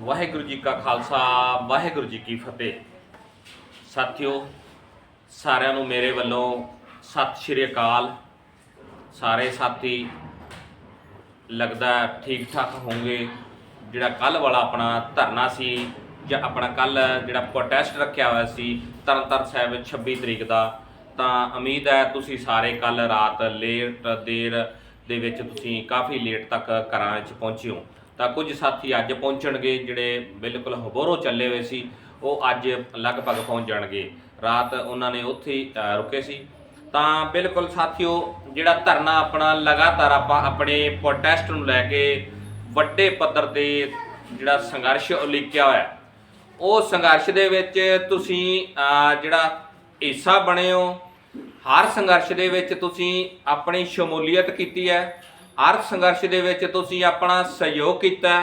ਵਾਹਿਗੁਰੂ ਜੀ ਕਾ ਖਾਲਸਾ, ਵਾਹਿਗੁਰੂ ਜੀ ਕੀ ਫਤਿਹ। ਸਾਥਿਓ, ਸਾਰਿਆਂ ਨੂੰ ਮੇਰੇ ਵੱਲੋਂ ਸਤਿ ਸ਼੍ਰੀ ਅਕਾਲ। ਸਾਰੇ ਸਾਥੀ, ਲੱਗਦਾ ਠੀਕ ਠਾਕ ਹੋਣਗੇ ਜਿਹੜਾ ਕੱਲ ਵਾਲਾ ਆਪਣਾ ਧਰਨਾ ਸੀ, ਜਾਂ ਆਪਣਾ ਕੱਲ ਜਿਹੜਾ ਪ੍ਰੋਟੈਸਟ ਰੱਖਿਆ ਹੋਇਆ ਸੀ, ਤਰਨਤਾਰਨ ਸਾਹਿਬ ਵਿੱਚ 26 ਤਰੀਕ ਦਾ, ਤਾਂ ਉਮੀਦ ਹੈ ਤੁਸੀਂ ਸਾਰੇ ਕੱਲ ਰਾਤ ਲੇਟ ਦੇਰ ਦੇ ਵਿੱਚ ਤੁਸੀਂ ਕਾਫੀ ਲੇਟ ਤੱਕ ਘਰਾਂ ਵਿੱਚ ਪਹੁੰਚੇ ਹੋ। ਤਾਂ ਕੁਝ ਸਾਥੀ ਅੱਜ ਪਹੁੰਚਣਗੇ ਜਿਹੜੇ ਬਿਲਕੁਲ ਹਬੋਰੋ ਚੱਲੇ ਹੋਏ ਸੀ ਉਹ ਅੱਜ ਲਗਭਗ ਪਹੁੰਚ ਜਾਣਗੇ। ਰਾਤ ਉਹਨਾਂ ਨੇ ਉੱਥੇ ਹੀ, ਰੁਕੇ ਸੀ। ਤਾਂ ਬਿਲਕੁਲ ਸਾਥੀਓ ਜਿਹੜਾ ਧਰਨਾ ਆਪਣਾ ਲਗਾਤਾਰ ਆਪਾਂ ਆਪਣੇ ਪ੍ਰੋਟੈਸਟ ਨੂੰ ਲੈ ਕੇ ਵੱਡੇ ਪੱਧਰ ਤੇ ਜਿਹੜਾ ਸੰਘਰਸ਼ ਉਲੀਕਿਆ ਹੋਇਆ ਉਹ ਸੰਘਰਸ਼ ਦੇ ਵਿੱਚ ਤੁਸੀਂ ਜਿਹੜਾ ਹਿੱਸਾ ਬਣੇ ਹੋ ਹਰ ਸੰਘਰਸ਼ ਦੇ ਵਿੱਚ ਤੁਸੀਂ ਆਪਣੀ ਸ਼ਮੂਲੀਅਤ ਕੀਤੀ ਹੈ। ਆਰਥ ਸੰਘਰਸ਼ ਦੇ ਵਿੱਚ ਤੁਸੀਂ ਆਪਣਾ ਸਹਿਯੋਗ ਕੀਤਾ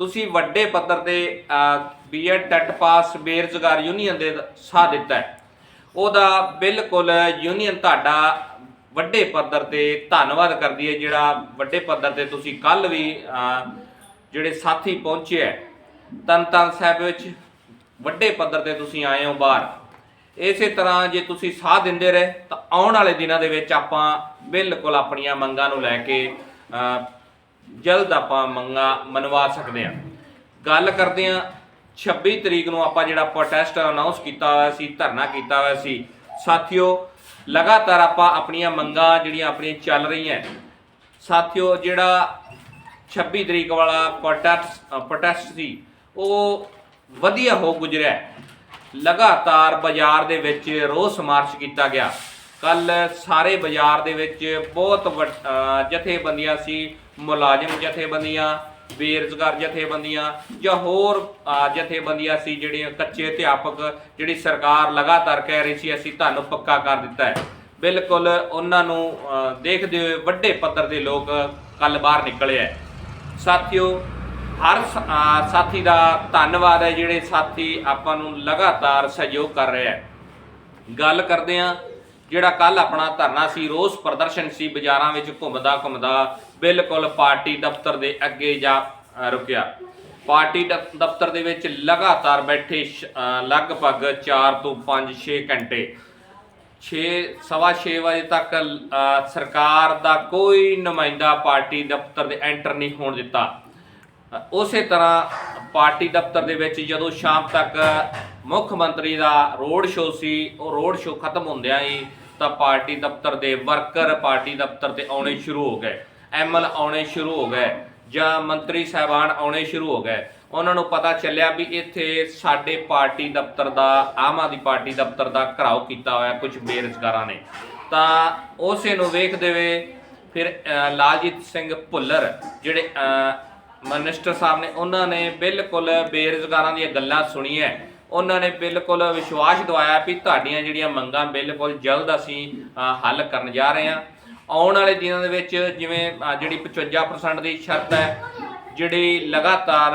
ਤੁਸੀਂ ਵੱਡੇ ਪੱਧਰ ਤੇ ਬੀਐਡ ਟੈਟ ਪਾਸ ਬੇਰੁਜ਼ਗਾਰ ਯੂਨੀਅਨ ਦੇ ਸਾਥ ਦਿੱਤਾ ਉਹਦਾ ਬਿਲਕੁਲ ਯੂਨੀਅਨ ਤੁਹਾਡਾ ਵੱਡੇ ਪੱਧਰ ਤੇ ਧੰਨਵਾਦ ਕਰਦੀ ਹੈ, ਜਿਹੜਾ ਵੱਡੇ ਪੱਧਰ ਤੇ ਤੁਸੀਂ ਕੱਲ ਵੀ ਜਿਹੜੇ ਸਾਥੀ ਪਹੁੰਚੇ ਹੈ। ਤਨਤਨ ਸਾਹਿਬ ਵਿੱਚ ਵੱਡੇ ਪੱਧਰ ਤੇ ਤੁਸੀਂ ਆਏ ਹੋ ਬਾਹਰ। ਇਸੇ ਤਰ੍ਹਾਂ ਜੇ ਤੁਸੀਂ ਸਾਥ ਦਿੰਦੇ ਰਹੇ, ਤਾਂ ਆਉਣ ਵਾਲੇ ਦਿਨਾਂ ਦੇ ਵਿੱਚ ਆਪਾਂ ਬਿਲਕੁਲ ਆਪਣੀਆਂ ਮੰਗਾਂ ਨੂੰ ਲੈ ਕੇ ਜਲਦ ਆਪਾਂ ਮੰਗਾਂ ਮਨਵਾ ਸਕਦੇ ਹਾਂ। ਗੱਲ ਕਰਦੇ ਹਾਂ 26 ਤਰੀਕ ਨੂੰ ਆਪਾਂ ਜਿਹੜਾ ਪ੍ਰੋਟੈਸਟ ਅਨਾਉਂਸ ਕੀਤਾ ਹੋਇਆ ਸੀ, ਧਰਨਾ ਕੀਤਾ ਹੋਇਆ ਸੀ, ਸਾਥੀਓ, ਲਗਾਤਾਰ ਆਪਾਂ ਆਪਣੀਆਂ ਮੰਗਾਂ ਜਿਹੜੀਆਂ ਆਪਣੀਆਂ ਚੱਲ ਰਹੀਆਂ, ਸਾਥੀਓ, ਜਿਹੜਾ 26 ਤਰੀਕ ਵਾਲਾ ਪ੍ਰੋਟੈਸਟ ਪ੍ਰੋਟੈਸਟ ਸੀ, ਉਹ ਵਧੀਆ ਹੋ ਗੁਜ਼ਰਿਆ। ਲਗਾਤਾਰ ਬਾਜ਼ਾਰ ਦੇ ਵਿੱਚ ਰੋਸ ਮਾਰਚ ਕੀਤਾ ਗਿਆ। ਕੱਲ ਸਾਰੇ ਬਾਜ਼ਾਰ ਦੇ ਵਿੱਚ ਬਹੁਤ ਵੱਡ- ਜਥੇਬੰਦੀਆਂ ਸੀ, ਮੁਲਾਜ਼ਮ ਜਥੇਬੰਦੀਆਂ, ਬੇਰੁਜ਼ਗਾਰ ਜਥੇਬੰਦੀਆਂ ਜਾਂ ਹੋਰ ਜਥੇਬੰਦੀਆਂ ਸੀ ਜਿਹੜੀਆਂ ਕੱਚੇ ਅਧਿਆਪਕ ਜਿਹੜੀ ਸਰਕਾਰ ਲਗਾਤਾਰ ਕਹਿ ਰਹੀ ਸੀ, ਅਸੀਂ ਤੁਹਾਨੂੰ ਪੱਕਾ ਕਰ ਦਿੱਤਾ ਹੈ। ਬਿਲਕੁਲ ਉਹਨਾਂ ਨੂੰ ਦੇਖਦੇ ਹੋਏ ਵੱਡੇ ਪੱਧਰ ਦੇ ਲੋਕ ਕੱਲ ਬਾਹਰ ਨਿਕਲੇ ਹੈ। ਸਾਥੀਓ ਹਰ ਸਾਥੀ ਦਾ ਧੰਨਵਾਦ ਹੈ ਜਿਹੜੇ ਸਾਥੀ ਆਪਾਂ ਨੂੰ ਲਗਾਤਾਰ ਸਹਿਯੋਗ ਕਰ ਰਿਹਾ ਹੈ। ਗੱਲ ਕਰਦੇ ਆ ਜਿਹੜਾ ਕੱਲ ਆਪਣਾ ਧਰਨਾ ਸੀ, ਰੋਸ ਪ੍ਰਦਰਸ਼ਨ ਸੀ ਬਾਜ਼ਾਰਾਂ ਵਿੱਚ ਘੁੰਮਦਾ ਘੁੰਮਦਾ, ਬਿਲਕੁਲ ਪਾਰਟੀ ਦਫ਼ਤਰ ਦੇ ਅੱਗੇ ਜਾ ਰੁਕਿਆ। ਪਾਰਟੀ ਦਫ਼- ਦਫ਼ਤਰ ਦੇ ਵਿੱਚ ਲਗਾਤਾਰ ਬੈਠੇ ਸ਼- ਲਗਭਗ 4 ਤੋਂ 5-6 ਘੰਟੇ। 6 ਸਵਾ 6 ਵਜੇ ਤੱਕ ਸਰਕਾਰ ਦਾ ਕੋਈ ਨੁਮਾਇੰਦਾ ਪਾਰਟੀ ਦਫ਼ਤਰ ਦੇ ਐਂਟਰ ਨਹੀਂ ਹੋਣ ਦਿੱਤਾ। ਉਸੇ ਤਰ੍ਹਾਂ ਪਾਰਟੀ ਦਫ਼ਤਰ ਦੇ ਵਿੱਚ ਜਦੋਂ ਸ਼ਾਮ ਤੱਕ ਮੁੱਖ ਮੰਤਰੀ ਦਾ ਰੋਡ ਸ਼ੋਅ ਸੀ, ਉਹ ਰੋਡ ਸ਼ੋਅ ਖਤਮ ਹੁੰਦਿਆਂ ਹੀ ਤਾਂ ਪਾਰਟੀ ਦਫ਼ਤਰ ਦੇ ਵਰਕਰ ਪਾਰਟੀ ਦਫ਼ਤਰ ਤੇ ਆਉਣੇ ਸ਼ੁਰੂ ਹੋ ਗਏ। ਐਮਐਲ ਆਉਣੇ ਸ਼ੁਰੂ ਹੋ ਗਏ ਜਾਂ ਮੰਤਰੀ ਸਾਹਿਬਾਨ ਆਉਣੇ ਸ਼ੁਰੂ ਹੋ ਗਏ। ਉਹਨਾਂ ਨੂੰ ਪਤਾ ਚੱਲਿਆ ਵੀ ਇੱਥੇ ਸਾਡੇ ਪਾਰਟੀ ਦਫ਼ਤਰ ਦਾ, ਆਮ ਆਦਮੀ ਪਾਰਟੀ ਦਫ਼ਤਰ ਦਾ ਘਰਾਓ ਕੀਤਾ ਹੋਇਆ ਕੁਝ ਬੇਰੁਜ਼ਗਾਰਾਂ ਨੇ। ਤਾਂ ਉਸੇ ਨੂੰ ਵੇਖਦੇ ਹੋਏ ਫਿਰ ਲਾਲਜੀਤ ਸਿੰਘ ਭੁੱਲਰ ਜਿਹੜੇ ਮਨਿਸਟਰ ਸਾਹਿਬ ਨੇ, ਉਹਨਾਂ ਨੇ ਬਿਲਕੁਲ ਬੇਰੁਜ਼ਗਾਰਾਂ ਦੀਆਂ ਗੱਲਾਂ ਸੁਣੀਆਂ। ਉਹਨਾਂ ਨੇ ਬਿਲਕੁਲ ਵਿਸ਼ਵਾਸ ਦਿਵਾਇਆ ਵੀ ਤੁਹਾਡੀਆਂ ਜਿਹੜੀਆਂ ਮੰਗਾਂ ਬਿਲਕੁਲ ਜਲਦ ਅਸੀਂ ਹੱਲ ਕਰਨ ਜਾ ਰਹੇ ਹਾਂ। ਆਉਣ ਵਾਲੇ ਦਿਨਾਂ ਦੇ ਵਿੱਚ ਜਿਵੇਂ ਜਿਹੜੀ 55% ਦੀ ਸ਼ਰਤ ਹੈ, ਜਿਹੜੀ ਲਗਾਤਾਰ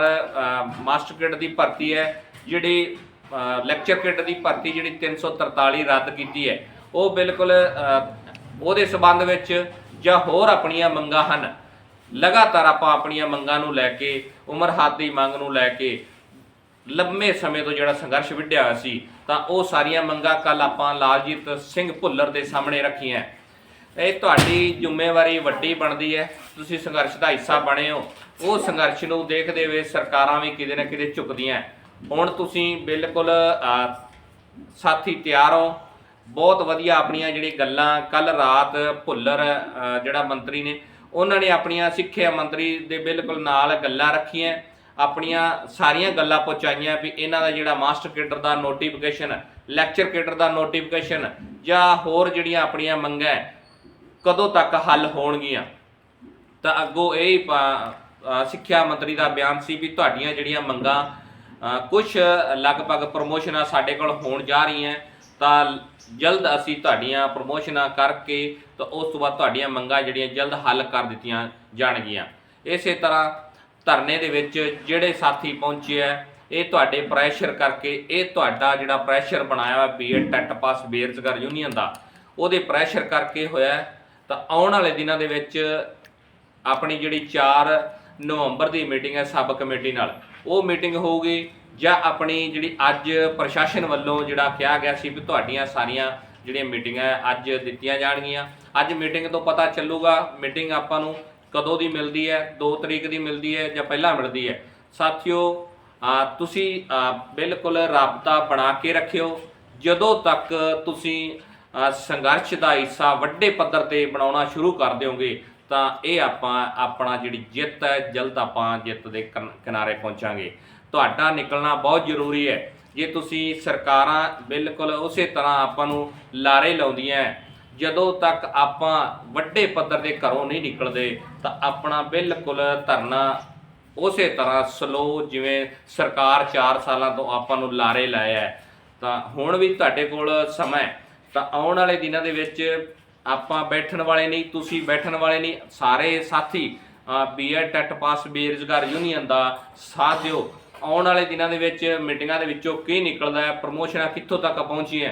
ਮਾਸਟਰ ਕਿਟ ਦੀ ਭਰਤੀ ਹੈ, ਜਿਹੜੀ ਲੈਕਚਰ ਕਿੱਟ ਦੀ ਭਰਤੀ ਜਿਹੜੀ 343 ਰੱਦ ਕੀਤੀ ਹੈ, ਉਹ ਬਿਲਕੁਲ ਉਹਦੇ ਸਬੰਧ ਵਿੱਚ ਜਾਂ ਹੋਰ ਆਪਣੀਆਂ ਮੰਗਾਂ ਹਨ। ਲਗਾਤਾਰ ਆਪਾਂ ਆਪਣੀਆਂ ਮੰਗਾਂ ਨੂੰ ਲੈ ਕੇ, ਉਮਰ ਹੱਦ ਦੀ ਮੰਗ ਨੂੰ ਲੈ ਕੇ ਲੰਮੇ ਸਮੇਂ ਤੋਂ ਜਿਹੜਾ ਸੰਘਰਸ਼ ਵਿੱਢਿਆ ਹੋਇਆ ਸੀ, ਤਾਂ ਉਹ ਸਾਰੀਆਂ ਮੰਗਾਂ ਕੱਲ ਆਪਾਂ ਲਾਲਜੀਤ ਸਿੰਘ ਭੁੱਲਰ ਦੇ ਸਾਹਮਣੇ ਰੱਖੀਆਂ। ਇਹ ਤੁਹਾਡੀ ਜ਼ਿੰਮੇਵਾਰੀ ਵੱਡੀ ਬਣਦੀ ਹੈ। ਤੁਸੀਂ ਸੰਘਰਸ਼ ਦਾ ਹਿੱਸਾ ਬਣੇ ਹੋ। ਉਹ ਸੰਘਰਸ਼ ਨੂੰ ਦੇਖਦੇ ਹੋਏ ਸਰਕਾਰਾਂ ਵੀ ਕਿਤੇ ਨਾ ਕਿਤੇ ਝੁਕਦੀਆਂ। ਹੁਣ ਤੁਸੀਂ ਬਿਲਕੁਲ ਸਾਥੀ ਤਿਆਰ ਹੋ। ਬਹੁਤ ਵਧੀਆ ਆਪਣੀਆਂ ਜਿਹੜੀ ਗੱਲਾਂ ਕੱਲ ਰਾਤ ਭੁੱਲਰ ਜਿਹੜਾ ਮੰਤਰੀ ਨੇ ਉਹਨਾਂ ਨੇ ਆਪਣੀਆਂ ਸਿੱਖਿਆ ਮੰਤਰੀ ਦੇ ਬਿਲਕੁਲ ਨਾਲ ਗੱਲਾਂ ਰੱਖੀਆਂ, ਆਪਣੀਆਂ ਸਾਰੀਆਂ ਗੱਲਾਂ ਪਹੁੰਚਾਈਆਂ ਵੀ ਇਹਨਾਂ ਦਾ ਜਿਹੜਾ ਮਾਸਟਰ ਕੇਡਰ ਦਾ ਨੋਟੀਫਿਕੇਸ਼ਨ ਲੈਕਚਰ ਕੇਡਰ ਦਾ ਨੋਟੀਫਿਕੇਸ਼ਨ ਜਾਂ ਹੋਰ ਜਿਹੜੀਆਂ ਆਪਣੀਆਂ ਮੰਗਾਂ ਕਦੋਂ ਤੱਕ ਹੱਲ ਹੋਣਗੀਆਂ। ਤਾਂ ਅੱਗੋਂ ਇਹ ਹੀ ਸਿੱਖਿਆ ਮੰਤਰੀ ਦਾ ਬਿਆਨ ਸੀ ਵੀ ਤੁਹਾਡੀਆਂ ਜਿਹੜੀਆਂ ਮੰਗਾਂ ਕੁਝ ਲਗਭਗ ਪ੍ਰਮੋਸ਼ਨਾਂ ਸਾਡੇ ਕੋਲ ਹੋਣ ਜਾ ਰਹੀਆਂ, ਤਾਂ ਜਲਦ ਅਸੀਂ ਤੁਹਾਡੀਆਂ ਪ੍ਰਮੋਸ਼ਨਾਂ ਕਰਕੇ ਤਾਂ ਉਸ ਤੋਂ ਬਾਅਦ ਤੁਹਾਡੀਆਂ ਮੰਗਾਂ ਜਿਹੜੀਆਂ ਜਲਦ ਹੱਲ ਕਰ ਦਿੱਤੀਆਂ ਜਾਣਗੀਆਂ। ਇਸੇ ਤਰ੍ਹਾਂ ਧਰਨੇ ਦੇ ਵਿੱਚ ਜਿਹੜੇ ਸਾਥੀ ਪਹੁੰਚੇ ਆ, ਇਹ ਤੁਹਾਡੇ ਪ੍ਰੈਸ਼ਰ ਕਰਕੇ, ਇਹ ਤੁਹਾਡਾ ਜਿਹੜਾ ਪ੍ਰੈਸ਼ਰ ਬਣਾਇਆ ਹੋਇਆ ਬੀਐਡ ਟੈਟ ਪਾਸ ਬੇਰੁਜ਼ਗਾਰ ਯੂਨੀਅਨ ਦਾ, ਉਹਦੇ ਪ੍ਰੈਸ਼ਰ ਕਰਕੇ ਹੋਇਆ ਤਾਂ ਆਉਣ ਵਾਲੇ ਦਿਨਾਂ ਦੇ ਵਿੱਚ ਆਪਣੀ ਜਿਹੜੀ 4 ਨਵੰਬਰ ਦੀ ਮੀਟਿੰਗ ਹੈ, ਸਬ ਕਮੇਟੀ ਨਾਲ, ਉਹ ਮੀਟਿੰਗ ਹੋਊਗੀ। ਜਾਂ ਆਪਣੀ ਜਿਹੜੀ ਅੱਜ ਪ੍ਰਸ਼ਾਸਨ ਵੱਲੋਂ ਜਿਹੜਾ ਕਿਹਾ ਗਿਆ ਸੀ ਵੀ ਤੁਹਾਡੀਆਂ ਸਾਰੀਆਂ ਜਿਹੜੀਆਂ ਮੀਟਿੰਗਾਂ ਅੱਜ ਦਿੱਤੀਆਂ ਜਾਣਗੀਆਂ। ਅੱਜ ਮੀਟਿੰਗ ਤੋਂ ਪਤਾ ਚੱਲੂਗਾ ਮੀਟਿੰਗ ਆਪਾਂ ਨੂੰ ਕਦੋਂ ਦੀ ਮਿਲਦੀ ਹੈ 2 ਤਰੀਕ ਦੀ ਮਿਲਦੀ ਹੈ ਜਾਂ ਪਹਿਲਾਂ ਮਿਲਦੀ ਹੈ। ਸਾਥੀਓ ਤੁਸੀਂ ਬਿਲਕੁਲ ਰਾਬਤਾ ਬਣਾ ਕੇ ਰੱਖਿਓ। ਜਦੋਂ ਤੱਕ ਤੁਸੀਂ ਸੰਘਰਸ਼ ਦਾ ਹਿੱਸਾ ਵੱਡੇ ਪੱਧਰ ਤੇ ਬਣਾਉਣਾ ਸ਼ੁਰੂ ਕਰ ਦਿਓਗੇ, ਤਾਂ ਇਹ ਆਪਾਂ ਆਪਣਾ ਜਿਹੜੀ ਜਿੱਤ ਹੈ, ਜਲਦ ਆਪਾਂ ਜਿੱਤ ਦੇ ਕਨ- ਕਿਨਾਰੇ ਪਹੁੰਚਾਂਗੇ। ਤੁਹਾਡਾ ਨਿਕਲਣਾ ਬਹੁਤ ਜ਼ਰੂਰੀ ਹੈ। ਜੇ ਤੁਸੀਂ ਸਰਕਾਰਾਂ ਬਿਲਕੁਲ ਉਸੇ ਤਰ੍ਹਾਂ ਆਪਾਂ ਨੂੰ ਲਾਰੇ ਲਾਉਂਦੀਆਂ ਹੈ, ਜਦੋਂ ਤੱਕ ਆਪਾਂ ਵੱਡੇ ਪੱਧਰ ਦੇ ਘਰੋਂ ਨਹੀਂ ਨਿਕਲਦੇ ਤਾਂ ਆਪਣਾ ਬਿਲਕੁਲ ਧਰਨਾ ਉਸੇ ਤਰ੍ਹਾਂ ਸਲੋ ਜਿਵੇਂ ਸਰਕਾਰ 4 ਸਾਲਾਂ ਤੋਂ ਆਪਾਂ ਨੂੰ ਲਾਰੇ ਲਾਇਆ ਹੈ। ਤਾਂ ਹੁਣ ਵੀ ਤੁਹਾਡੇ ਕੋਲ ਸਮਾਂ ਹੈ। ਤਾਂ ਆਉਣ ਵਾਲੇ ਦਿਨਾਂ ਦੇ ਵਿੱਚ ਆਪਾਂ ਬੈਠਣ ਵਾਲੇ ਨਹੀਂ ਤੁਸੀਂ ਬੈਠਣ ਵਾਲੇ ਨਹੀਂ ਸਾਰੇ ਸਾਥੀ ਬੀਐਡ ਟੈਟ ਪਾਸ ਬੇਰੁਜ਼ਗਾਰ ਯੂਨੀਅਨ ਦਾ ਸਾਥ ਦਿਓ। ਆਉਣ ਵਾਲੇ ਦਿਨਾਂ ਦੇ ਵਿੱਚ, ਮੀਟਿੰਗਾਂ ਦੇ ਵਿੱਚੋਂ ਕੀ ਨਿਕਲਦਾ ਹੈ ਪ੍ਰਮੋਸ਼ਨਾਂ ਕਿੱਥੋਂ ਤੱਕ ਪਹੁੰਚੀਆਂ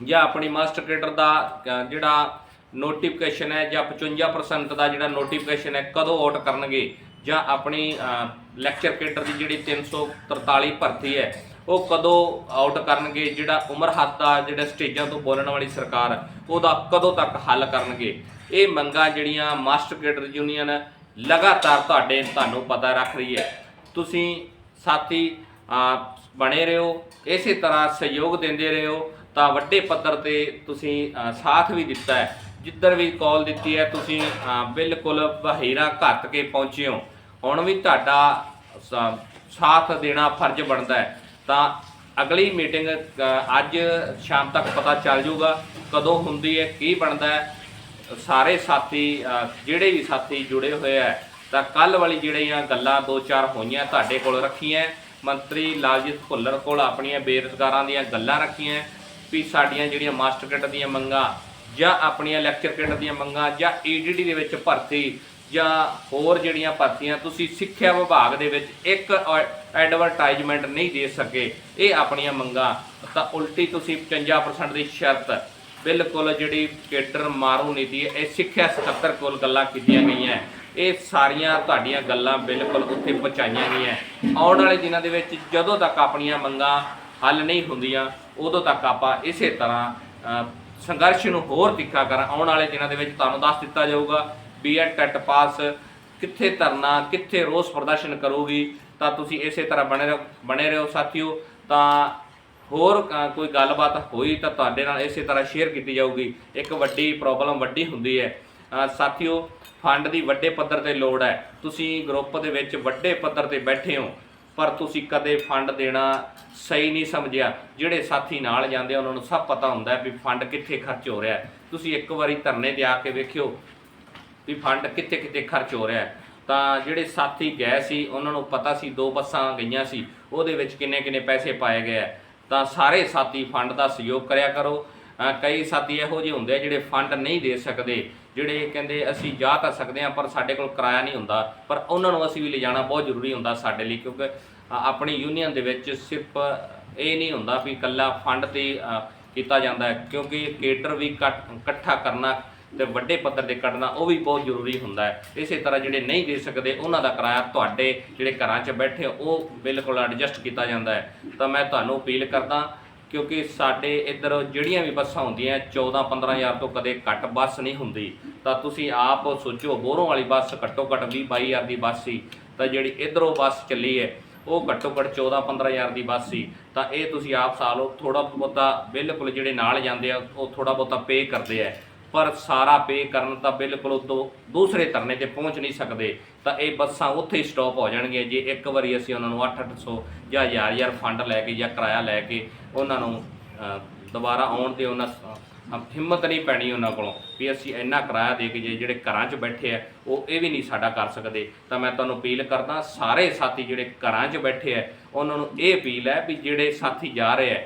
ਜਾਂ ਆਪਣੀ ਮਾਸਟਰ ਕੇਡਰ ਦਾ ਜਿਹੜਾ ਨੋਟੀਫਿਕੇਸ਼ਨ ਹੈ, ਜਾਂ 55% ਦਾ ਜਿਹੜਾ ਨੋਟੀਫਿਕੇਸ਼ਨ ਹੈ, ਕਦੋਂ ਆਊਟ ਕਰਨਗੇ? ਜਾਂ ਆਪਣੀ ਲੈਕਚਰ ਕੇਡਰ ਦੀ ਜਿਹੜੀ 343 ਭਰਤੀ ਹੈ, ਉਹ ਕਦੋਂ ਆਊਟ ਕਰਨਗੇ? ਜਿਹੜਾ ਉਮਰ ਹੱਦ ਦਾ ਜਿਹੜਾ ਸਟੇਜਾਂ ਤੋਂ ਬੋਲਣ ਵਾਲੀ ਸਰਕਾਰ, ਉਹਦਾ ਕਦੋਂ ਤੱਕ ਹੱਲ ਕਰਨਗੇ? ਇਹ ਮੰਗਾਂ ਜਿਹੜੀਆਂ ਮਾਸਟਰ ਕੇਡਰ ਯੂਨੀਅਨ ਲਗਾਤਾਰ ਤੁਹਾਡੇ, ਤੁਹਾਨੂੰ ਪਤਾ ਰੱਖ ਰਹੀ ਹੈ। ਤੁਸੀਂ ਸਾਥੀ ਅਹ, ਬਣੇ ਰਹੋ ਇਸੇ ਤਰ੍ਹਾਂ ਸਹਿਯੋਗ ਦਿੰਦੇ ਰਹੋ ਤਾਂ ਵੱਡੇ ਪੱਧਰ ਤੇ ਤੁਸੀਂ ਸਾਥ ਵੀ ਦਿੱਤਾ ਹੈ। ਜਿੱਧਰ ਵੀ ਕਾਲ ਦਿੱਤੀ ਹੈ ਤੁਸੀਂ ਬਿਲਕੁਲ ਬਹੀਰਾ ਘੱਟ ਕੇ ਪਹੁੰਚੇ ਹੋ। ਹੁਣ ਵੀ ਤੁਹਾਡਾ ਸਾ- ਸਾਥ ਦੇਣਾ ਫਰਜ਼ ਬਣਦਾ ਹੈ। ਤਾਂ ਅਗਲੀ ਮੀਟਿੰਗ ਅੱਜ ਸ਼ਾਮ ਤੱਕ ਪਤਾ ਚੱਲ ਜਾਊਗਾ ਕਦੋਂ ਹੁੰਦੀ ਹੈ ਕੀ ਬਣਦਾ ਹੈ। ਸਾਰੇ ਸਾਥੀ ਜਿਹੜੇ ਵੀ ਸਾਥੀ ਜੁੜੇ ਹੋਏ ਆ ਤਾਂ ਕੱਲ ਵਾਲੀ ਜਿਹੜੀਆਂ ਗੱਲਾਂ ਦੋ ਚਾਰ ਹੋਈਆਂ ਤੁਹਾਡੇ ਕੋਲ ਰੱਖੀਆਂ, ਮੰਤਰੀ ਲਾਲਜੀਤ ਭੁੱਲਰ ਕੋਲ ਆਪਣੀਆਂ ਬੇਰੁਜ਼ਗਾਰਾਂ ਦੀਆਂ ਗੱਲਾਂ ਰੱਖੀਆਂ, ਵੀ ਸਾਡੀਆਂ ਜਿਹੜੀਆਂ ਮਾਸਟਰ ਕਿਟ ਦੀਆਂ ਮੰਗਾਂ ਜਾਂ ਆਪਣੀਆਂ ਲੈਕਚਰ ਕਿਟ ਦੀਆਂ ਮੰਗਾਂ ਜਾਂ ਈਡੀਡੀ ਦੇ ਵਿੱਚ ਭਰਤੀ ਜਾਂ ਹੋਰ ਜਿਹੜੀਆਂ ਭਰਤੀਆਂ, ਤੁਸੀਂ ਸਿੱਖਿਆ ਵਿਭਾਗ ਦੇ ਵਿੱਚ ਇੱਕ ਐਡਵਰਟਾਈਜ਼ਮੈਂਟ ਨਹੀਂ ਦੇ ਸਕੇ, ਇਹ ਆਪਣੀਆਂ ਮੰਗਾਂ। ਤਾਂ ਉਲਟੀ ਤੁਸੀਂ 55% ਦੀ ਸ਼ਰਤ ਬਿਲਕੁਲ ਜਿਹੜੀ ਕੇਡਰ ਮਾਰੂ ਨੀਤੀ ਇਹ ਸਿੱਖਿਆ ਸਕੱਤਰ ਕੋਲ ਗੱਲਾਂ ਕੀਤੀਆਂ ਗਈਆਂ। ਇਹ ਸਾਰੀਆਂ ਤੁਹਾਡੀਆਂ ਗੱਲਾਂ ਬਿਲਕੁਲ ਉੱਥੇ ਪਹੁੰਚਾਈਆਂ ਗਈਆਂ। ਆਉਣ ਵਾਲੇ ਦਿਨਾਂ ਦੇ ਵਿੱਚ ਜਦੋਂ ਤੱਕ ਆਪਣੀਆਂ ਮੰਗਾਂ ਹੱਲ ਨਹੀਂ ਹੁੰਦੀਆਂ, ਉਦੋਂ ਤੱਕ ਆਪਾਂ ਇਸੇ ਤਰ੍ਹਾਂ ਸੰਘਰਸ਼ ਨੂੰ ਹੋਰ ਤਿੱਖਾ ਕਰ। ਆਉਣ ਵਾਲੇ ਦਿਨਾਂ ਦੇ ਵਿੱਚ ਤੁਹਾਨੂੰ ਦੱਸ ਦਿੱਤਾ ਜਾਊਗਾ ਬੀਐਡ ਟੈਟ ਪਾਸ ਕਿੱਥੇ ਧਰਨਾ, ਕਿੱਥੇ ਰੋਸ ਪ੍ਰਦਰਸ਼ਨ ਕਰੂਗੀ। ਤਾਂ ਤੁਸੀਂ ਇਸੇ ਤਰ੍ਹਾਂ ਬਣੇ ਰਹੋ ਬਣੇ ਰਹੋ ਸਾਥੀਓ। ਤਾਂ ਹੋਰ ਕੋਈ ਗੱਲਬਾਤ ਹੋਈ ਤਾਂ ਤੁਹਾਡੇ ਨਾਲ ਇਸੇ ਤਰ੍ਹਾਂ ਸ਼ੇਅਰ ਕੀਤੀ ਜਾਊਗੀ। ਇੱਕ ਵੱਡੀ ਪ੍ਰੋਬਲਮ ਵੱਡੀ ਹੁੰਦੀ ਹੈ। ਸਾਥੀਓ ਫੰਡ ਦੀ ਵੱਡੇ ਪੱਧਰ ਤੇ ਲੋੜ ਹੈ। ਤੁਸੀਂ ਗਰੁੱਪ ਦੇ ਵਿੱਚ ਵੱਡੇ ਪੱਧਰ ਤੇ ਬੈਠੇ ਹੋ, ਪਰ ਤੁਸੀਂ ਕਦੇ ਫੰਡ ਦੇਣਾ ਸਹੀ ਨਹੀਂ ਸਮਝਿਆ। ਜਿਹੜੇ ਸਾਥੀ ਨਾਲ ਜਾਂਦੇ ਉਹਨਾਂ ਨੂੰ ਸਭ ਪਤਾ ਹੁੰਦਾ ਵੀ ਫੰਡ ਕਿੱਥੇ ਖਰਚ ਹੋ ਰਿਹਾ ਤੁਸੀਂ ਇੱਕ ਵਾਰੀ ਧਰਨੇ ਤੇ ਆ ਕੇ ਵੇਖਿਓ ਵੀ ਫੰਡ ਕਿੱਥੇ ਕਿੱਥੇ ਖਰਚ ਹੋ ਰਿਹਾ ਤਾਂ ਜਿਹੜੇ ਸਾਥੀ ਗਏ ਸੀ, ਉਹਨਾਂ ਨੂੰ ਪਤਾ ਸੀ, ਦੋ ਬੱਸਾਂ ਗਈਆਂ ਸੀ, ਉਹਦੇ ਵਿੱਚ ਕਿੰਨੇ ਕਿੰਨੇ ਪੈਸੇ ਪਾਏ ਗਏ ਆ ਤਾਂ ਸਾਰੇ ਸਾਥੀ ਫੰਡ ਦਾ ਸਹਿਯੋਗ ਕਰਿਆ ਕਰੋ। ਕਈ ਸਾਥੀ ਇਹੋ ਜਿਹੇ ਹੁੰਦੇ ਜਿਹੜੇ ਫੰਡ ਨਹੀਂ ਦੇ ਸਕਦੇ। ਜਿਹੜੇ ਕਹਿੰਦੇ ਅਸੀਂ ਜਾ ਤਾਂ ਸਕਦੇ ਹਾਂ, ਪਰ ਸਾਡੇ ਕੋਲ ਕਿਰਾਇਆ ਨਹੀਂ ਹੁੰਦਾ। ਪਰ ਉਹਨਾਂ ਨੂੰ ਅਸੀਂ ਵੀ ਲਿਜਾਣਾ ਬਹੁਤ ਜ਼ਰੂਰੀ ਹੁੰਦਾ ਸਾਡੇ ਲਈ, ਕਿਉਂਕਿ ਆਪਣੀ ਯੂਨੀਅਨ ਦੇ ਵਿੱਚ ਸਿਰਫ ਇਹ ਨਹੀਂ ਹੁੰਦਾ ਵੀ ਇਕੱਲਾ ਫੰਡ ਤੇ ਕੀਤਾ ਜਾਂਦਾ ਕਿਉਂਕਿ ਕੇਟਰ ਵੀ ਇਕੱਠ- ਇਕੱਠਾ ਕਰਨਾ ਤੇ ਵੱਡੇ ਪੱਧਰ ਤੇ ਕੱਢਣਾ ਉਹ ਵੀ ਬਹੁਤ ਜ਼ਰੂਰੀ ਹੁੰਦਾ ਹੈ। ਇਸੇ ਤਰ੍ਹਾਂ ਜਿਹੜੇ ਨਹੀਂ ਦੇ ਸਕਦੇ, ਉਹਨਾਂ ਦਾ ਕਿਰਾਇਆ ਤੁਹਾਡੇ ਜਿਹੜੇ ਘਰਾਂ 'ਚ ਬੈਠੇ ਉਹ ਬਿਲਕੁਲ ਐਡਜਸਟ ਕੀਤਾ ਜਾਂਦਾ ਹੈ। ਤਾਂ ਮੈਂ ਤੁਹਾਨੂੰ ਅਪੀਲ ਕਰਦਾ ਕਿਉਂਕਿ ਸਾਡੇ ਇੱਧਰ ਜਿਹੜੀਆਂ ਵੀ ਬੱਸਾਂ ਹੁੰਦੀਆਂ 14 15000 ਤੋਂ ਕਦੇ ਘੱਟ ਬੱਸ ਨਹੀਂ ਹੁੰਦੀ। ਤਾਂ ਤੁਸੀਂ ਆਪ ਸੋਚੋ ਬੋਰੋਂ ਵਾਲੀ ਬੱਸ ਘੱਟੋ ਘੱਟ 20 22000 ਦੀ ਬੱਸ ਸੀ। ਤਾਂ ਜਿਹੜੀ ਇੱਧਰੋਂ ਬੱਸ ਚੱਲੀ ਹੈ, ਉਹ ਘੱਟੋ ਘੱਟ 14 15000 ਦੀ ਬੱਸ ਸੀ। ਤਾਂ ਇਹ ਤੁਸੀਂ ਆਪ ਸਾਲੋ ਥੋੜਾ ਬਹੁਤਾ ਬਿਲਕੁਲ ਜਿਹੜੇ ਨਾਲ ਜਾਂਦੇ ਆ, ਉਹ ਥੋੜਾ ਬਹੁਤਾ ਪੇ ਕਰਦੇ ਆ। ਪਰ ਸਾਰਾ ਪੇ ਕਰਨ ਤਾਂ ਬਿਲਕੁਲ ਉਦੋਂ ਦੂਸਰੇ ਧਰਨੇ ਤੇ ਪਹੁੰਚ ਨਹੀਂ ਸਕਦੇ। ਤਾਂ ਇਹ ਬੱਸਾਂ ਉੱਥੇ ਹੀ ਸਟਾਪ ਹੋ ਜਾਣਗੀਆਂ ਜੇ। ਇੱਕ ਵਾਰੀ ਅਸੀਂ ਉਹਨਾਂ ਨੂੰ 8-800 ਜਾਂ 1000-1000 ਫੰਡ ਲੈ ਕੇ ਜਾਂ ਕਿਰਾਇਆ ਲੈ ਕੇ ਉਹਨਾਂ ਨੂੰ ਦੁਬਾਰਾ ਆਉਣ ਤੇ ਉਹਨਾਂ ਹਿੰਮਤ ਨਹੀਂ ਪੈਣੀ ਉਹਨਾਂ ਕੋਲੋਂ ਵੀ ਅਸੀਂ ਇੰਨਾ ਕਿਰਾਇਆ ਦੇ ਕੇ ਜੇ ਜਿਹੜੇ ਘਰਾਂ 'ਚ ਬੈਠੇ ਆ, ਉਹ ਇਹ ਵੀ ਨਹੀਂ ਸਾਡਾ ਕਰ ਸਕਦੇ। ਤਾਂ ਮੈਂ ਤੁਹਾਨੂੰ ਅਪੀਲ ਕਰਦਾ, ਸਾਰੇ ਸਾਥੀ ਜਿਹੜੇ ਘਰਾਂ 'ਚ ਬੈਠੇ ਆ, ਉਹਨਾਂ ਨੂੰ ਇਹ ਅਪੀਲ ਹੈ ਵੀ ਜਿਹੜੇ ਸਾਥੀ ਜਾ ਰਹੇ ਆ,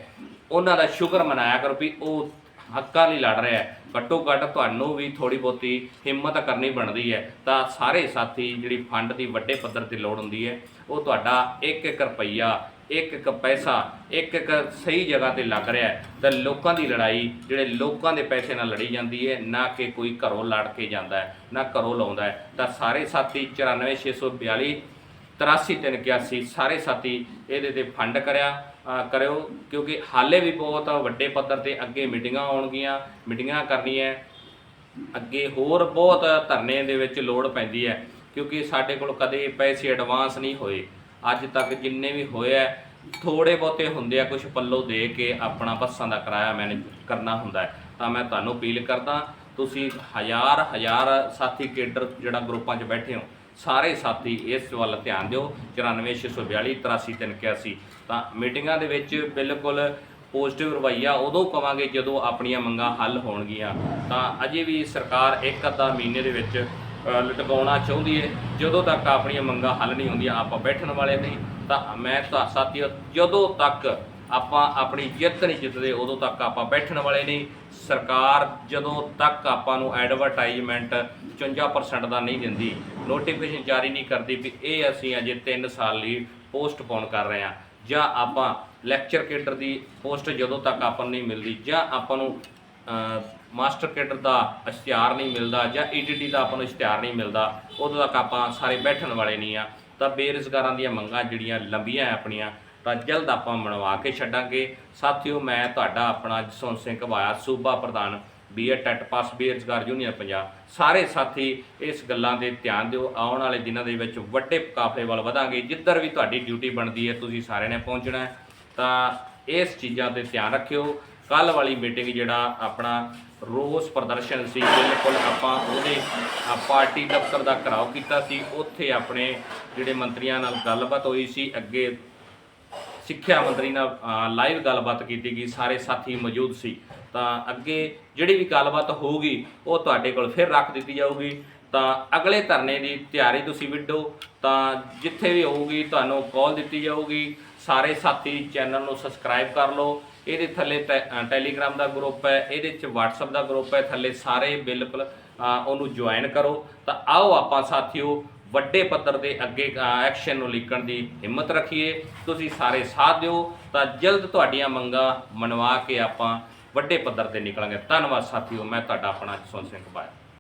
ਉਹਨਾਂ ਦਾ ਸ਼ੁਕਰ ਮਨਾਇਆ ਕਰੋ ਵੀ ਉਹ ਹੱਕਾਂ ਲਈ ਲੜ ਰਿਹਾ ਹੈ। ਘੱਟੋ ਘੱਟ ਤੁਹਾਨੂੰ ਵੀ ਥੋੜੀ ਬਹੁਤੀ ਹਿੰਮਤ ਕਰਨੀ ਬਣਦੀ ਹੈ। ਤਾਂ ਸਾਰੇ ਸਾਥੀ ਜਿਹੜੀ ਫੰਡ ਦੀ ਵੱਡੇ ਪੱਧਰ ਤੇ ਲੋੜ ਹੁੰਦੀ ਹੈ, ਉਹ ਤੁਹਾਡਾ ਇੱਕ ਇੱਕ ਰੁਪਈਆ, ਇੱਕ ਇੱਕ ਪੈਸਾ, ਇੱਕ ਇੱਕ ਸਹੀ ਜਗ੍ਹਾ ਤੇ ਲੱਗ ਰਿਹਾ ਤਾਂ ਲੋਕਾਂ ਦੀ ਲੜਾਈ ਜਿਹੜੇ ਲੋਕਾਂ ਦੇ ਪੈਸੇ ਨਾਲ ਲੜੀ ਜਾਂਦੀ ਹੈ, ਨਾ ਕਿ ਕੋਈ ਘਰੋਂ ਲੜ ਕੇ ਜਾਂਦਾ ਹੈ, ਨਾ ਘਰੋਂ ਲਾਉਂਦਾ ਹੈ। ਤਾਂ ਸਾਰੇ ਸਾਥੀ 94642 83381 ਸਾਰੇ ਸਾਥੀ ਇਹਦੇ ਤੇ ਫੰਡ ਕਰਿਆ। ਕਰਿਓ, ਕਿਉਂਕਿ ਹਾਲੇ ਵੀ ਬਹੁਤ ਵੱਡੇ ਪੱਧਰ ਤੇ ਅੱਗੇ ਮੀਟਿੰਗਾਂ ਆਉਣਗੀਆਂ, ਮੀਟਿੰਗਾਂ ਕਰਨੀਆਂ ਅੱਗੇ ਹੋਰ ਬਹੁਤ ਧਰਨੇ ਦੇ ਵਿੱਚ ਲੋੜ ਪੈਂਦੀ ਹੈ, ਕਿਉਂਕਿ ਸਾਡੇ ਕੋਲ ਕਦੇ ਪੈਸੇ ਐਡਵਾਂਸ ਨਹੀਂ ਹੋਏ। ਅੱਜ ਤੱਕ ਜਿੰਨੇ ਵੀ ਹੋਏ ਆ ਥੋੜੇ ਬਹੁਤੇ ਹੁੰਦੇ ਆ ਕੁਝ ਪੱਲੋ ਦੇ ਕੇ ਆਪਣਾ ਬੱਸਾਂ ਦਾ ਕਿਰਾਇਆ ਮੈਨੇਜ ਕਰਨਾ ਹੁੰਦਾ ਹੈ। ਤਾਂ ਮੈਂ ਤੁਹਾਨੂੰ ਅਪੀਲ ਕਰਦਾ, ਤੁਸੀਂ ਹਜ਼ਾਰ ਹਜ਼ਾਰ ਸਾਥੀ ਕੇਡਰ ਜਿਹੜਾ ਗਰੁੱਪਾਂ 'ਚ ਬੈਠੇ ਹੋ ਸਾਰੇ ਸਾਥੀ ਇਸ ਵੱਲ ਧਿਆਨ ਦਿਓ। 94642 83381 ਤਾਂ ਮੀਟਿੰਗਾਂ ਦੇ ਵਿੱਚ ਬਿਲਕੁਲ ਪੋਜ਼ਿਟਿਵ ਰਵੱਈਆ ਉਦੋਂ ਕਵਾਂਗੇ ਜਦੋਂ ਆਪਣੀਆਂ ਮੰਗਾਂ ਹੱਲ ਹੋਣਗੀਆਂ। ਤਾਂ ਅਜੇ ਵੀ ਸਰਕਾਰ ਇੱਕ ਅੱਧਾ ਮਹੀਨੇ ਦੇ ਵਿੱਚ ਲਟਕਾਉਣਾ ਚਾਹੁੰਦੀ ਹੈ ਜਦੋਂ ਤੱਕ ਆਪਣੀਆਂ ਮੰਗਾਂ ਹੱਲ ਨਹੀਂ ਹੁੰਦੀਆਂ, ਆਪਾਂ ਬੈਠਣ ਵਾਲੇ ਨਹੀਂ। ਤਾਂ ਮੈਂ ਤਾਂ ਸਾਥੀਓ, ਜਦੋਂ ਤੱਕ ਆਪਾਂ ਆਪਣੀ ਜਿੱਤ ਨਹੀਂ ਜਿੱਤਦੇ, ਉਦੋਂ ਤੱਕ ਆਪਾਂ ਬੈਠਣ ਵਾਲੇ ਨਹੀਂ। ਸਰਕਾਰ ਜਦੋਂ ਤੱਕ ਆਪਾਂ ਨੂੰ ਐਡਵਰਟਾਈਜ਼ਮੈਂਟ 54% ਦਾ ਨਹੀਂ ਦਿੰਦੀ ਨੋਟੀਫਿਕੇਸ਼ਨ ਜਾਰੀ ਨਹੀਂ ਕਰਦੀ ਵੀ ਇਹ ਅਸੀਂ ਅਜੇ 3 ਸਾਲ ਲਈ ਪੋਸਟਪੋਨ ਕਰ ਰਹੇ ਹਾਂ। ਜਾਂ ਆਪਾਂ ਲੈਕਚਰ ਕੇਡਰ ਦੀ ਪੋਸਟ ਜਦੋਂ ਤੱਕ ਆਪਾਂ ਨੂੰ ਨਹੀਂ ਮਿਲਦੀ, ਜਾਂ ਆਪਾਂ ਨੂੰ ਮਾਸਟਰ ਕੇਡਰ ਦਾ ਇਸ਼ਤਿਹਾਰ ਨਹੀਂ ਮਿਲਦਾ, ਜਾਂ ਈਟੀਟੀ ਦਾ ਆਪਾਂ ਨੂੰ ਇਸ਼ਤਿਹਾਰ ਨਹੀਂ ਮਿਲਦਾ, ਉਦੋਂ ਤੱਕ ਆਪਾਂ ਸਾਰੇ ਬੈਠਣ ਵਾਲੇ ਨਹੀਂ ਆ ਤਾਂ ਬੇਰੁਜ਼ਗਾਰਾਂ ਦੀਆਂ ਮੰਗਾਂ ਜਿਹੜੀਆਂ ਲੰਬੀਆਂ ਹੈ ਆਪਣੀਆਂ ਤਾਂ ਜਲਦ ਆਪਾਂ ਮਨਵਾ ਕੇ ਛੱਡਾਂਗੇ। ਸਾਥੀਓ, ਮੈਂ ਤੁਹਾਡਾ ਆਪਣਾ ਜਸਵੰਤ ਸਿੰਘ ਘਵਾਇਆ ਸੂਬਾ ਪ੍ਰਧਾਨ ਬੀਏ ਟੈਟ ਪਾਸ ਬੇਰੁਜ਼ਗਾਰ ਯੂਨੀਅਨ ਪੰਜਾਬ। ਸਾਰੇ ਸਾਥੀ, ਇਸ ਗੱਲਾਂ ਦੇ ਧਿਆਨ ਦਿਓ। ਆਉਣ ਵਾਲੇ ਦਿਨਾਂ ਦੇ ਵਿੱਚ ਵੱਡੇ ਕਾਫਲੇ ਵੱਲ ਵਧਾਂਗੇ। ਜਿੱਧਰ ਵੀ ਤੁਹਾਡੀ ਡਿਊਟੀ ਬਣਦੀ ਹੈ, ਤੁਸੀਂ ਸਾਰਿਆਂ ਨੇ ਪਹੁੰਚਣਾ ਹੈ। ਤਾਂ ਇਸ ਚੀਜ਼ਾਂ ਤੇ ਧਿਆਨ ਰੱਖਿਓ। ਕੱਲ ਵਾਲੀ ਮੀਟਿੰਗ ਜਿਹੜਾ ਆਪਣਾ ਰੋਸ ਪ੍ਰਦਰਸ਼ਨ ਸੀ, ਬਿਲਕੁਲ ਆਪਾਂ ਉਹਦੇ ਪਾਰਟੀ ਦਫ਼ਤਰ ਦਾ ਘਰਾਓ ਕੀਤਾ ਸੀ। ਉੱਥੇ ਆਪਣੇ ਜਿਹੜੇ ਮੰਤਰੀਆਂ ਨਾਲ ਗੱਲਬਾਤ ਹੋਈ ਸੀ, ਅੱਗੇ ਸਿੱਖਿਆ ਮੰਤਰੀ ਨਾਲ ਲਾਈਵ ਗੱਲਬਾਤ ਕੀਤੀ ਗਈ, ਸਾਰੇ ਸਾਥੀ ਮੌਜੂਦ ਸੀ। ਤਾਂ ਅੱਗੇ ਜਿਹੜੀ ਵੀ ਗੱਲਬਾਤ ਹੋਊਗੀ, ਉਹ ਤੁਹਾਡੇ ਕੋਲ ਫਿਰ ਰੱਖ ਦਿੱਤੀ ਜਾਊਗੀ। ਤਾਂ ਅਗਲੇ ਧਰਨੇ ਦੀ ਤਿਆਰੀ ਤੁਸੀਂ ਵਿੱਢੋ। ਤਾਂ ਜਿੱਥੇ ਵੀ ਹੋਊਗੀ, ਤੁਹਾਨੂੰ ਕਾਲ ਦਿੱਤੀ ਜਾਊਗੀ। ਸਾਰੇ ਸਾਥੀ ਚੈਨਲ ਨੂੰ ਸਬਸਕ੍ਰਾਈਬ ਕਰ ਲਓ। ਇਹਦੇ ਥੱਲੇ ਟੈ- ਟੈਲੀਗ੍ਰਾਮ ਦਾ ਗਰੁੱਪ ਹੈ, ਇਹਦੇ ਚ WhatsApp ਦਾ ਗਰੁੱਪ ਹੈ। ਥੱਲੇ ਸਾਰੇ ਬਿਲਕੁਲ ਉਹਨੂੰ ਜੁਆਇਨ ਕਰੋ। ਤਾਂ ਆਓ ਆਪਾਂ ਸਾਥੀਓ ਵੱਡੇ ਪੱਧਰ ਦੇ ਅੱਗੇ ਐਕਸ਼ਨ ਨੂੰ ਲਿਖਣ ਦੀ ਹਿੰਮਤ ਰੱਖੀਏ। ਤੁਸੀਂ ਸਾਰੇ ਸਾਥ ਦਿਓ। ਤਾਂ ਜਲਦ ਤੁਹਾਡੀਆਂ ਮੰਗਾਂ ਮਨਵਾ ਕੇ ਆਪਾਂ ਵੱਡੇ ਪੱਧਰ ਤੇ ਨਿਕਲਾਂਗੇ। ਧੰਨਵਾਦ ਸਾਥੀਓ। ਮੈਂ ਤੁਹਾਡਾ ਆਪਣਾ ਜਸਵੰਤ ਸਿੰਘ ਬਾਇਆ।